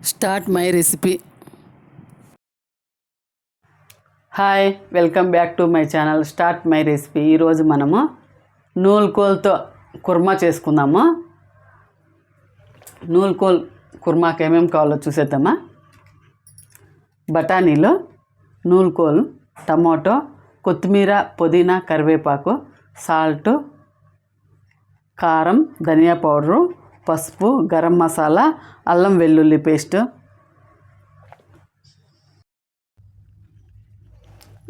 Start my recipe. Hi welcome back to my channel start my recipe. ఈరోజు మనము నూలుకోల్తో కుర్మా చేసుకుందాము. నూలుకోల్ కుర్మాకి ఏమేమి కావాలో చూసేద్దామా? బఠానీలు నూలుకోలు టమాటో కొత్తిమీర పుదీనా కరివేపాకు సాల్ట్ కారం ధనియా పౌడరు పసుపు గరం మసాలా అల్లం వెల్లుల్లి పేస్ట్.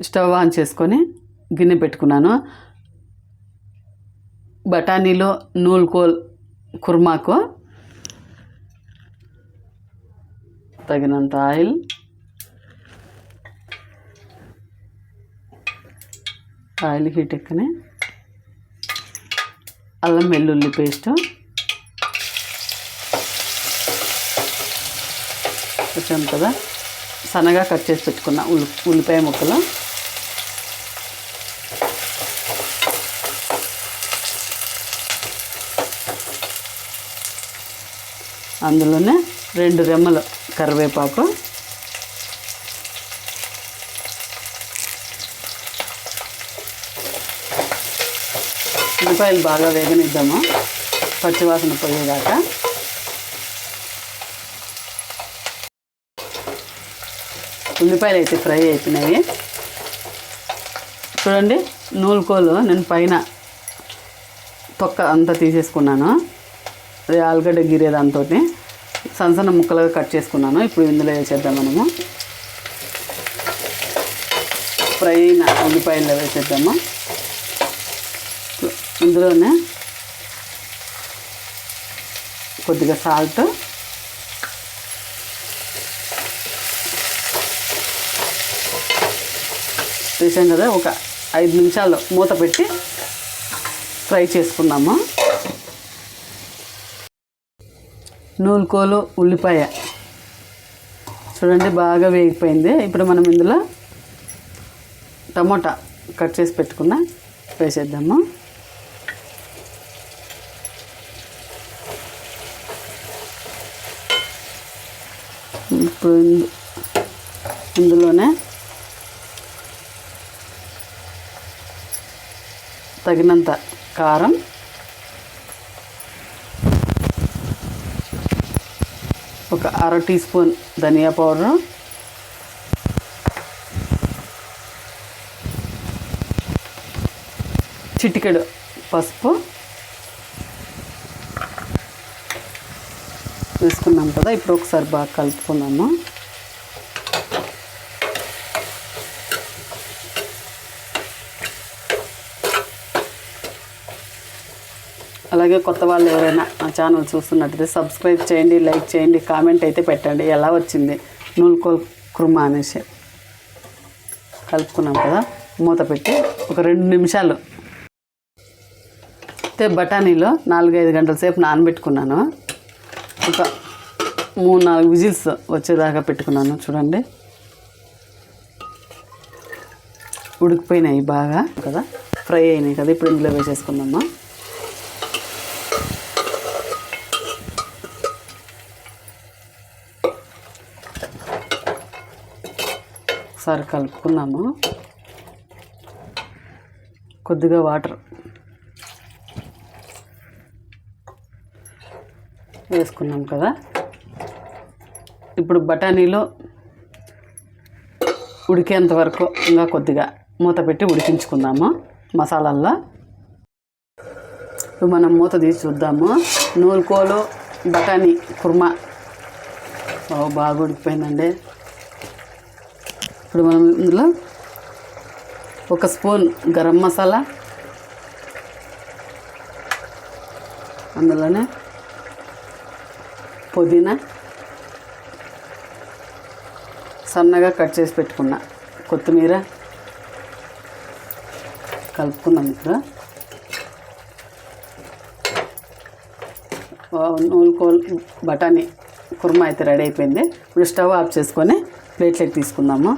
స్టవ్ ఆన్ చేసుకొని గిన్నె పెట్టుకున్నాను. బఠానీలో నూలుకోల్ కుర్మాకు తగినంత ఆయిల్ ఆయిల్ హీట్ ఎక్కనే అల్లం వెల్లుల్లి పేస్ట్. వచ్చాం కదా. సన్నగా కట్ చేసి పెట్టుకున్న ఉల్లి ఉల్లిపాయ ముక్కలు. అందులోనే రెండు రెమ్మలు కరివేపాకు. ఉల్లిపాయలు బాగా వేగనిద్దాము. పచ్చివాసన పోయేదాకా. ఉల్లిపాయలు అయితే ఫ్రై అయిపోయినాయి. చూడండి నూలుకోలు నేను పైన తొక్క అంతా తీసేసుకున్నాను. అది ఆలుగడ్డ గిరే దాంతో సన్న ముక్కలుగా కట్ చేసుకున్నాను. ఇప్పుడు ఇందులో వేసేద్దాం మనము. ఫ్రై అయిన ఉల్లిపాయలు వేసేద్దాము. ఇందులోనే కొద్దిగా సాల్ట్ వేసాం కదా ఒక ఐదు నిమిషాలు మూత పెట్టి ఫ్రై చేసుకున్నాము నూలుకోలు ఉల్లిపాయ. చూడండి బాగా వేగిపోయింది. ఇప్పుడు మనం ఇందులో టమోటా కట్ చేసి పెట్టుకున్న వేసేద్దాము? ఇప్పుడు ఇందులోనే తగినంత కారం. ఒక అర టీ స్పూన్ ధనియా పౌడరు. చిటికెడు పసుపు. వేసుకున్నాం కదా ఇప్పుడు ఒకసారి బాగా కలుపుకున్నాము అలాగే కొత్త వాళ్ళు ఎవరైనా నా ఛానల్ చూస్తున్నట్టయితే సబ్స్క్రైబ్ చేయండి లైక్ చేయండి కామెంట్ అయితే పెట్టండి. ఎలా వచ్చింది? నూలుకోల్ కుర్మా అనేసి. కలుపుకున్నాం కదా మూత పెట్టి ఒక రెండు నిమిషాలు. అయితే బఠానీలో నాలుగైదు గంటల సేపు నానబెట్టుకున్నాను. ఒక మూడు నాలుగు విజిల్స్ వచ్చేదాకా పెట్టుకున్నాను చూడండి. ఉడికిపోయినాయి బాగా కదా ఫ్రై అయినాయి కదా ఇప్పుడు ఇందులో వేసేసుకుందామా? ఒకసారి కలుపుకున్నాము. కొద్దిగా వాటర్ వేసుకున్నాం కదా. ఇప్పుడు బఠానీలో ఉడికేంత వరకు ఇంకా కొద్దిగా మూత పెట్టి ఉడికించుకుందాము మసాలాల్లో. ఇప్పుడు మనం మూత తీసి చూద్దాము. నూలుకోలు బఠానీ కుర్మా. బాగా ఉడికిపోయిందండి. ఇప్పుడు మనం ఇందులో ఒక స్పూన్ గరం మసాలా అందులోనే పుదీనా సన్నగా కట్ చేసి పెట్టుకున్న కొత్తిమీర కలుపుకుందాం ఇప్పుడు. నూలుకోల్ బఠానీ కుర్మా అయితే రెడీ అయిపోయింది. ఇప్పుడు స్టవ్ ఆఫ్ చేసుకొని ప్లేట్లోకి తీసుకుందాము.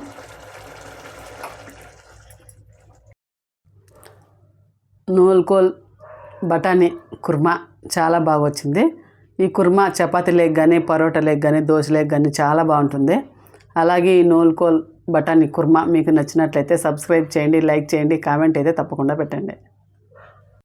నూలుకోల్ బఠానీ కుర్మా చాలా బాగా వచ్చింది ఈ కుర్మా చపాతీ లేక్ కానీ పరోటా లేక్ కానీ దోశ లేక్ కానీ చాలా బాగుంటుంది. అలాగే ఈ నూల్కోల్ బఠానీ కుర్మా మీకు నచ్చినట్లయితే సబ్స్క్రైబ్ చేయండి లైక్ చేయండి కామెంట్ అయితే తప్పకుండా పెట్టండి.